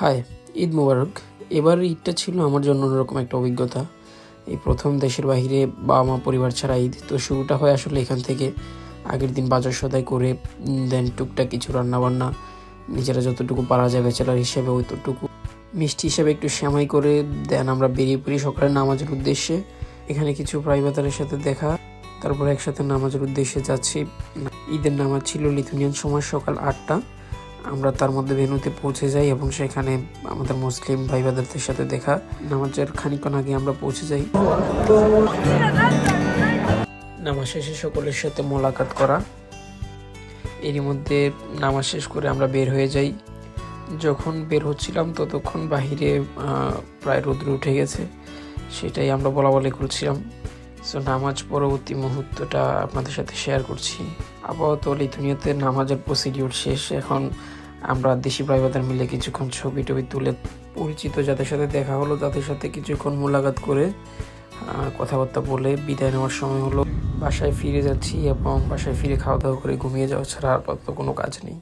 High, Eid মুবারক। এবার ঈদটা ছিল আমার জন্য অন্যরকম একটা অভিজ্ঞতা। এই প্রথম দেশের বাইরে বাবা মা পরিবার ছাড়া ঈদ তো শুরুটা হয় আসলে এখান থেকে। আগের দিন বাজার সদাই করে দেন টুকটাক কিছু রান্না বান্না নিজেরা যতটুকু পারা যায় বেচারার হিসেবে ওইটুকু মিষ্টি হিসেবে একটু শ্যামাই করে, দেন আমরা বেরিয়ে পড়ি সকালে নামাজের উদ্দেশ্যে। এখানে কিছু প্রাইভেটারের সাথে দেখা। তারপরে একসাথে নামাজের উদ্দেশ্যে যাচ্ছি। ঈদের নামাজ ছিল লিথুনিয়ান সময় সকাল আটটা। আমরা তার মধ্যে ভেনুতে পৌঁছে যাই এবং সেখানে আমাদের মুসলিম ভাই ব্রাদারদের সাথে দেখা। নামাজের খানিকক্ষণ আগে আমরা পৌঁছে যাই। নামাজ শেষে সকলের সাথে মোলাকাত করা। এরই মধ্যে নামাজ শেষ করে আমরা বের হয়ে যাই। যখন বের হচ্ছিলাম ততক্ষণ বাহিরে প্রায় রোদ্র উঠে গেছে। সেটাই আমরা বলা বলি করছিলাম। সো নামাজ পরবর্তী মুহূর্তটা আপনাদের সাথে শেয়ার করছি। আপাতত লিথুনিয়াতে নামাজের প্রসিডিউর শেষ। এখন আমরা দেশি প্রাইভেটার মিলে কিছুক্ষণ ছবি টবি তুলে পরিচিত যাদের সাথে দেখা হলো, তাদের সাথে কিছুক্ষণ মোলাকাত করে কথাবার্তা বলে বিদায় নেওয়ার সময় হলো। বাসায় ফিরে যাচ্ছি এবং বাসায় ফিরে খাওয়া দাওয়া করে ঘুমিয়ে যাওয়া ছাড়া আপাতত কোনো কাজ নেই।